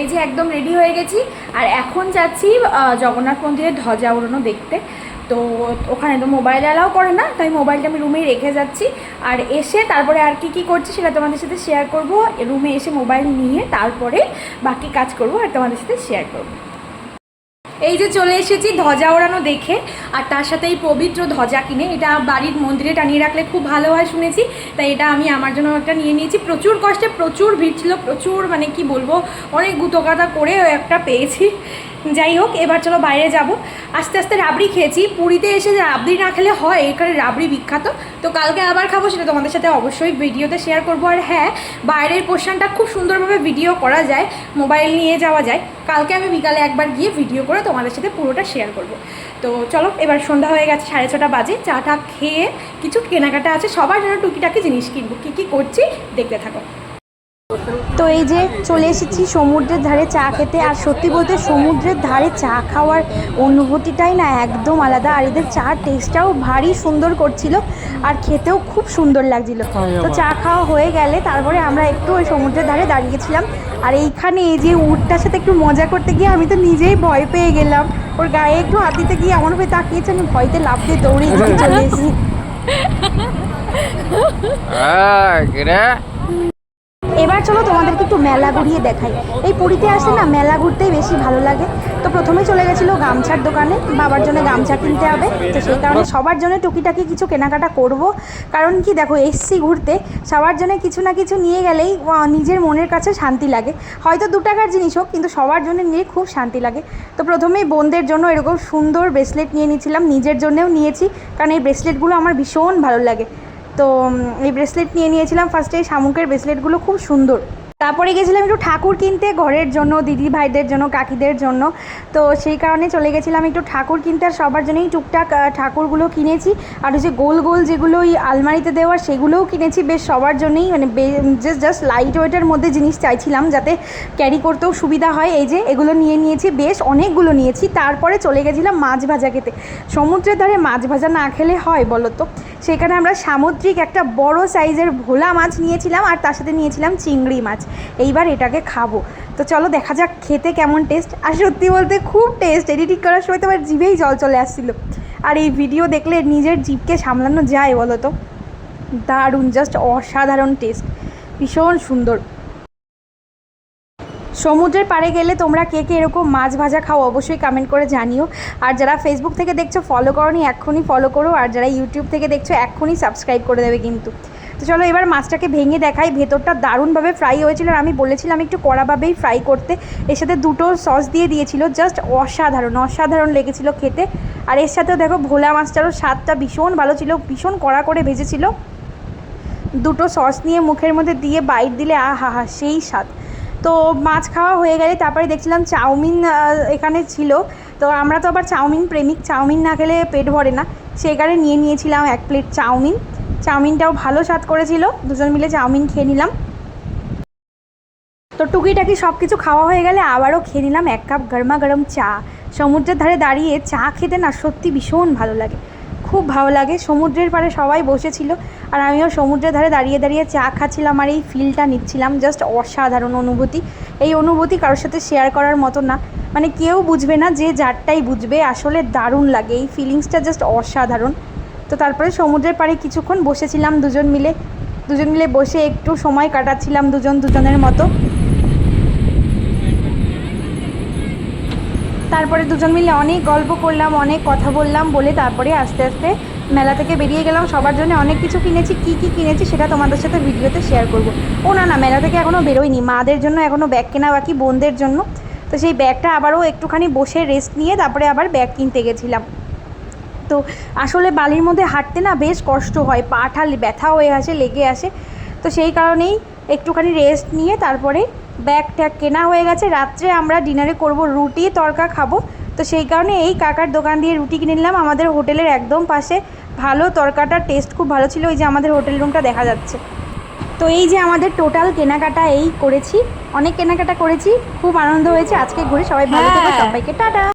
এই যে একদম রেডি হয়ে গেছি। আর এখন যাচ্ছি জগন্নাথ মন্দিরের ধ্বজা উড়ানো দেখতে। তো ওখানে তো মোবাইল অ্যালাও করে না, তাই মোবাইলটা আমি রুমেই রেখে যাচ্ছি। আর এসে তারপরে আর কি কি করছি সেটা তোমাদের সাথে শেয়ার করব। রুমে এসে মোবাইল নিয়ে তারপরে বাকি কাজ করব আর তোমাদের সাথে শেয়ার করব। এই যে চলে এসেছি ধ্বজা ওড়ানো দেখে, আর তার সাথে এই পবিত্র ধ্বজা কিনে, এটা বাড়ির মন্দিরে টানিয়ে রাখলে খুব ভালো হয় শুনেছি, তাই এটা আমি আমার জন্য একটা নিয়ে নিয়েছি। প্রচুর কষ্টে, প্রচুর ভিড় ছিল, প্রচুর মানে কি বলব, অনেক গুতোকাতা করে একটা পেয়েছি। যাই হোক, এবার চলো বাইরে যাব। আস্তে আস্তে রাবড়ি খেয়েছি, পুরীতে এসে যে রাবড়ি না খেলে হয় এখানে রাবড়ি বিখ্যাত। তো কালকে আবার খাব, সেটা তোমাদের সাথে অবশ্যই ভিডিওতে শেয়ার করব। আর হ্যাঁ বাইরের পোর্শনটা খুব সুন্দরভাবে ভিডিও করা যায় মোবাইল নিয়ে যাওয়া যায়। কালকে আমি বিকালে একবার গিয়ে ভিডিও করে তোমাদের সাথে পুরোটা শেয়ার করব। তো চলো, এবার সন্ধ্যা হয়ে গেছে, সাড়ে ছটা বাজে, চাটা খেয়ে কিছু কেনাকাটা আছে, সবার জন্য টুকিটাকি জিনিস কিনবো। কী কী করছি, দেখতে থাকো। তো এই যে চলে এসেছি সমুদ্রের ধারে চা খেতে। আর সত্যি বলতে সমুদ্রের ধারে চা খাওয়ার অনুভূতিটাই না একদম আলাদা। আর এদের চার টেস্টটাও ভারী সুন্দর করছিল আর খেতেও খুব সুন্দর লাগছিল। তো চা খাওয়া হয়ে গেলে তারপরে আমরা একটু ওই সমুদ্রের ধারে দাঁড়িয়েছিলাম। আর এইখানে এই যে উটটার সাথে একটু মজা করতে গিয়ে আমি তো নিজেই ভয় পেয়ে গেলাম। ওর গায়ে একটু হাত দিতে গিয়ে এমন ভাবে তাকিয়েছে আমি ভয়তে লাফ দিয়ে দৌড়ে গিয়ে চলে এসেছি। এবার চলো তোমাদেরকে একটু মেলা ঘুরিয়ে দেখাই। এই পুরীতে আসলে না, মেলা ঘুরতেই বেশি ভালো লাগে। তো প্রথমে চলে গেছিল গামছার দোকানে, বাবার জন্য গামছা কিনতে হবে। তো সেই কারণে সবার জন্য টুকিটাকি কিছু কেনাকাটা করব। কারণ কি দেখো, এসছি ঘুরতে, সবার জন্য কিছু না কিছু নিয়ে গেলেই নিজের মনের কাছে শান্তি লাগে। হয়তো দু টাকার জিনিস হোক, কিন্তু সবার জন্য নিয়ে খুব শান্তি লাগে। তো প্রথমেই বোনদের জন্য এরকম সুন্দর ব্রেসলেট নিয়ে নিয়েছিলাম, নিজের জন্যেও নিয়েছি। কারণ এই ব্রেসলেটগুলো আমার ভীষণ ভালো লাগে। তো এই ব্রেসলেট নিয়ে নিয়েছিলাম ফার্স্টে এই শামুকের ব্রেসলেটগুলো খুব সুন্দর। তারপরে গেছিলাম একটু ঠাকুর কিনতে, ঘরের জন্য দিদি ভাইদের জন্য, কাকিদের জন্য। তো সেই কারণে চলে গেছিলাম একটু ঠাকুর কিনতে আর সবার জন্যই টুকটাক ঠাকুরগুলো কিনেছি। আর ওই যে গোল গোল যেগুলো ওই আলমারিতে দেওয়া, সেগুলোও কিনেছি। বেশ সবার জন্যই মানে জাস্ট জাস্ট লাইট ওয়েটের মধ্যে জিনিস চাইছিলাম যাতে ক্যারি করতেও সুবিধা হয়। এই যে এগুলো নিয়ে নিয়েছি, বেশ অনেকগুলো নিয়েছি। তারপরে চলে গেছিলাম মাছ ভাজা খেতে। সমুদ্রের ধারে মাছ ভাজা না খেলে হয় বলো তো? সেখানে আমরা সামুদ্রিক একটা বড় সাইজের ভোলা মাছ নিয়েছিলাম আর তার সাথে নিয়েছিলাম চিংড়ি মাছ। এইবার এটাকে খাব। তো চলো দেখা যাক খেতে কেমন টেস্ট আর সত্যি বলতে খুব টেস্ট এডিটিং করার সময় তো আমার জিভেই জল চলে আসছিল। আর এই ভিডিও দেখলে নিজের জিভকে সামলানো যায় বলো তো? দারুণ জাস্ট অসাধারণ টেস্ট ভীষণ সুন্দর। সমুদ্রের পাড়ে গেলে তোমরা কে কে এরকম মাছ ভাজা খাও অবশ্যই কমেন্ট করে জানিও। আর যারা ফেসবুক থেকে দেখছ ফলো করনি, এক্ষুনি ফলো করো। আর যারা ইউটিউব থেকে দেখছ, এক্ষুনি সাবস্ক্রাইব করে দেবে কিন্তু। তো চলো এবার মাছটাকে ভেঙে দেখাই। ভেতরটা দারুণভাবে ফ্রাই হয়েছিল আর আমি বলেছিলাম একটু কড়াভাবেই ফ্রাই করতে। এর সাথে দুটো সস দিয়ে দিয়েছিল জাস্ট অসাধারণ অসাধারণ লেগেছিল খেতে। আর এর সাথেও দেখো ভোলা মাছটারও স্বাদটা ভীষণ ভালো ছিল, ভীষণ কড়া করে ভেজেছিল। দুটো সস নিয়ে মুখের মধ্যে দিয়ে বাইট দিলে আহা হা, সেই স্বাদ। তো মাছ খাওয়া হয়ে গেলে তারপরে দেখছিলাম চাউমিন এখানে ছিল। তো আমরা তো আবার চাউমিন প্রেমিক, চাউমিন না খেলে পেট ভরে না। সেই কারণে নিয়ে নিয়েছিলাম এক প্লেট চাউমিন। চাউমিনটাও ভালো স্বাদ করেছিল। দুজন মিলে চাউমিন খেয়ে নিলাম। তো টুকিটাকি সব কিছু খাওয়া হয়ে গেলে আবারও খেয়ে নিলাম এক কাপ গরমা গরম চা। সমুদ্রের ধারে দাঁড়িয়ে চা খেতে না সত্যি ভীষণ ভালো লাগে। খুব ভালো লাগে। সমুদ্রের পাড়ে সবাই বসেছিল আর আমিও সমুদ্রের ধারে দাঁড়িয়ে দাঁড়িয়ে চা খাচ্ছিলাম আর এই ফিলটা নিচ্ছিলাম। জাস্ট অসাধারণ অনুভূতি। এই অনুভূতি কারোর সাথে শেয়ার করার মতো না। মানে কেউ বুঝবে না যে যারটাই বুঝবে, আসলে দারুণ লাগে। এই ফিলিংসটা জাস্ট অসাধারণ। তো তারপরে সমুদ্রের পাড়ে কিছুক্ষণ বসেছিলাম দুজন মিলে। দুজন মিলে বসে একটু সময় কাটাচ্ছিলাম দুজন দুজনের মতো। তারপরে দুজন মিলে অনেক গল্প করলাম, অনেক কথা বললাম বলে তারপরে আস্তে আস্তে মেলা থেকে বেরিয়ে গেলাম। সবার জন্য অনেক কিছু কিনেছি, কি কি কিনেছি সেটা তোমাদের সাথে ভিডিওতে শেয়ার করব। ও না না, মেলা থেকে এখনও বেরোয়নি, মাদের জন্য এখনও ব্যাগ কেনা বাকি, বোনদের জন্য। তো সেই ব্যাগটা আবারও একটুখানি বসে রেস্ট নিয়ে তারপরে আবার ব্যাগ কিনতে গেছিলাম। তো আসলে বালির মধ্যে হাঁটতে না বেশ কষ্ট হয় পা ঠা ব্যথা হয়ে আসে লেগে আসে তো সেই কারণেই একটুখানি রেস্ট নিয়ে তারপরে ব্যাগ ট্যাগ কেনা হয়ে গেছে। রাত্রে আমরা ডিনারে করব রুটি তরকা খাব। তো সেই কারণে এই কাকার দোকান দিয়ে রুটি কিনে নিলাম। আমাদের হোটেলের একদম পাশে ভালো তরকাটার টেস্ট খুব ভালো ছিল। ওই যে আমাদের হোটেল রুমটা দেখা যাচ্ছে। তো এই যে আমাদের টোটাল কেনাকাটা এই করেছি। অনেক কেনাকাটা করেছি। খুব আনন্দ হয়েছে। আজকে ঘুরে সবাই ভালো থেকো। হ্যাঁ। সবাইকে টাটা।